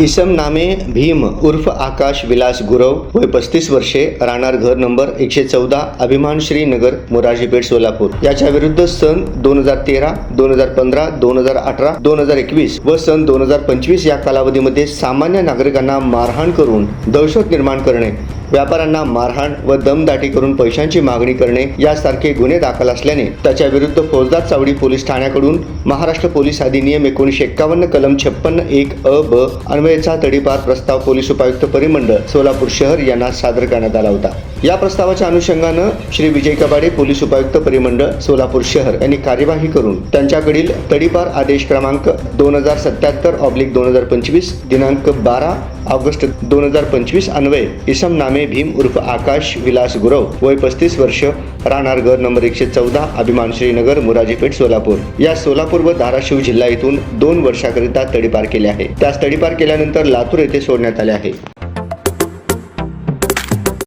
इसम नामे भीम उर्फ आकाश विलास गुरव वय पस्तीस वर्षे राहणार घर नंबर एकशे चौदा अभिमान श्रीनगर नगर मोरारजीपेठ सोलापूर. याच्या विरुद्ध सन दोन हजार तेरा दोन हजार पंधरा दोन हजार अठरा दोन हजार एकवीस व सन दोन हजार पंचवीस या कालावधीमध्ये सामान्य नागरिकांना मारहाण करून दहशत निर्माण करणे व्यापाऱ्यांना मारहाण व दमदाटी करून पैशांची मागणी करणे यासारखे गुन्हे दाखल असल्याने त्याच्या विरुद्ध फौजदार चावडी पोलीस ठाण्याकडून महाराष्ट्र पोलीस अधिनियम एकोणीसशे एक्कावन्न कलम छप्पन्न एक अ ब अन्वयेचा तडीपार प्रस्ताव पोलीस उपायुक्त परिमंडळ सोलापूर शहर यांना सादर करण्यात आला होता. या प्रस्तावाच्या अनुषंगानं श्री विजय कबाडे पोलीस उपायुक्त परिमंडळ सोलापूर शहर यांनी कार्यवाही करून त्यांच्याकडील तडीपार आदेश क्रमांक दोन हजार सत्याहत्तर ऑब्लिक दोन हजार पंचवीस दिनांक बारा ऑगस्ट दोन हजार पंचवीस अन्वये इसम नामे भीम उर्फ आकाश विलास गुरव वय पस्तीस वर्ष राहणार घर नंबर एकशे चौदा अभिमान श्रीनगर मुराजीपेठ सोलापूर. या सोलापूर व धाराशिव जिल्हा येथून दोन वर्षाकरिता तडीपार केले आहे. त्यास तडीपार केल्यानंतर लातूर येथे सोडण्यात आले आहे.